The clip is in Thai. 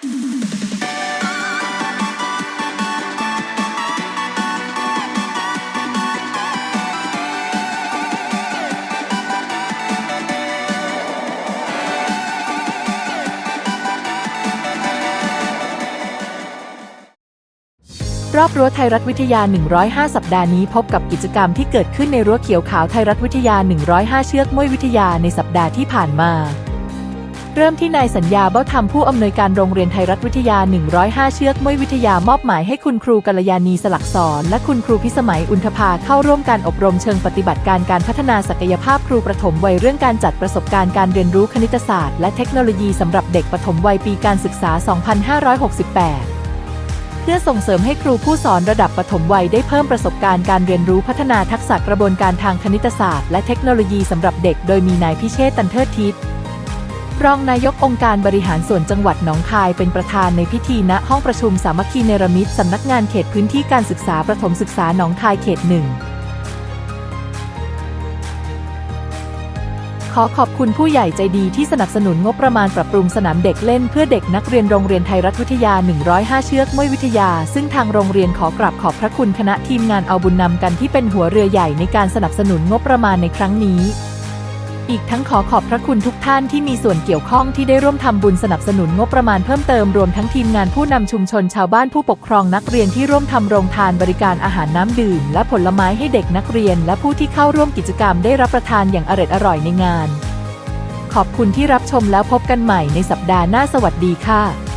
รอบรั้วไทยรัฐวิทยา 105 สัปดาห์นี้พบกับกิจกรรมที่เกิดขึ้นในรั้วเขียวขาวไทยรัฐวิทยา 105 เชือกมวยวิทยาในสัปดาห์ที่ผ่านมา เริ่มที่นายสัญญาเบ้าธรรมผู้อำนวยการโรงเรียนไทยรัฐวิทยา 105 เชือกมวยวิทยามอบหมายให้คุณครูกัลยาณีสลักสอนและคุณครูพิสมัยอุนทภาเข้าร่วมการอบรมเชิงปฏิบัติการการพัฒนาศักยภาพครูประถมวัยเรื่องการจัดประสบการณ์การเรียนรู้คณิตศาสตร์และเทคโนโลยีสำหรับเด็กประถมวัยปีการศึกษา 2568เพื่อส่งเสริมให้ครูผู้สอนระดับปฐมวัยได้เพิ่มประสบการณ์การเรียนรู้พัฒนาทักษะกระบวนการทางคณิตศาสตร์และเทคโนโลยีสำหรับเด็ก โดยมีนายพิเชษตันเทิดทิศ รองนายกองค์การบริหารส่วนจังหวัดหนองคายเป็นประธานในพิธีณห้องประชุมสามัคคีเนรมิตสำนักงานเขตพื้นที่การศึกษาประถมศึกษาหนองคายเขตหนึ่งขอขอบคุณผู้ใหญ่ใจดีที่สนับสนุนงบประมาณปรับปรุงสนามเด็กเล่นเพื่อเด็กนักเรียนโรงเรียนไทยรัฐวิทยา 105 เชือกมวยวิทยา ซึ่งทางโรงเรียนขอกราบขอบพระคุณคณะทีมงานเอาบุญนำกันที่เป็นหัวเรือใหญ่ในการสนับสนุนงบประมาณในครั้งนี้ อีกทั้งขอขอบพระคุณทุกท่านที่มีส่วนเกี่ยวข้องที่ได้ร่วมทำบุญสนับสนุนงบประมาณเพิ่มเติมรวมทั้งทีมงานผู้นำชุมชนชาวบ้านผู้ปกครองนักเรียนที่ร่วมทำโรงทานบริการอาหารน้ำดื่ม และผลไม้ให้เด็กนักเรียน และผู้ที่เข้าร่วมกิจกรรมได้รับประทานอย่างอร่อยอร่อยในงาน ขอบคุณที่รับชมแล้วพบกันใหม่ในสัปดาห์หน้าสวัสดีค่ะ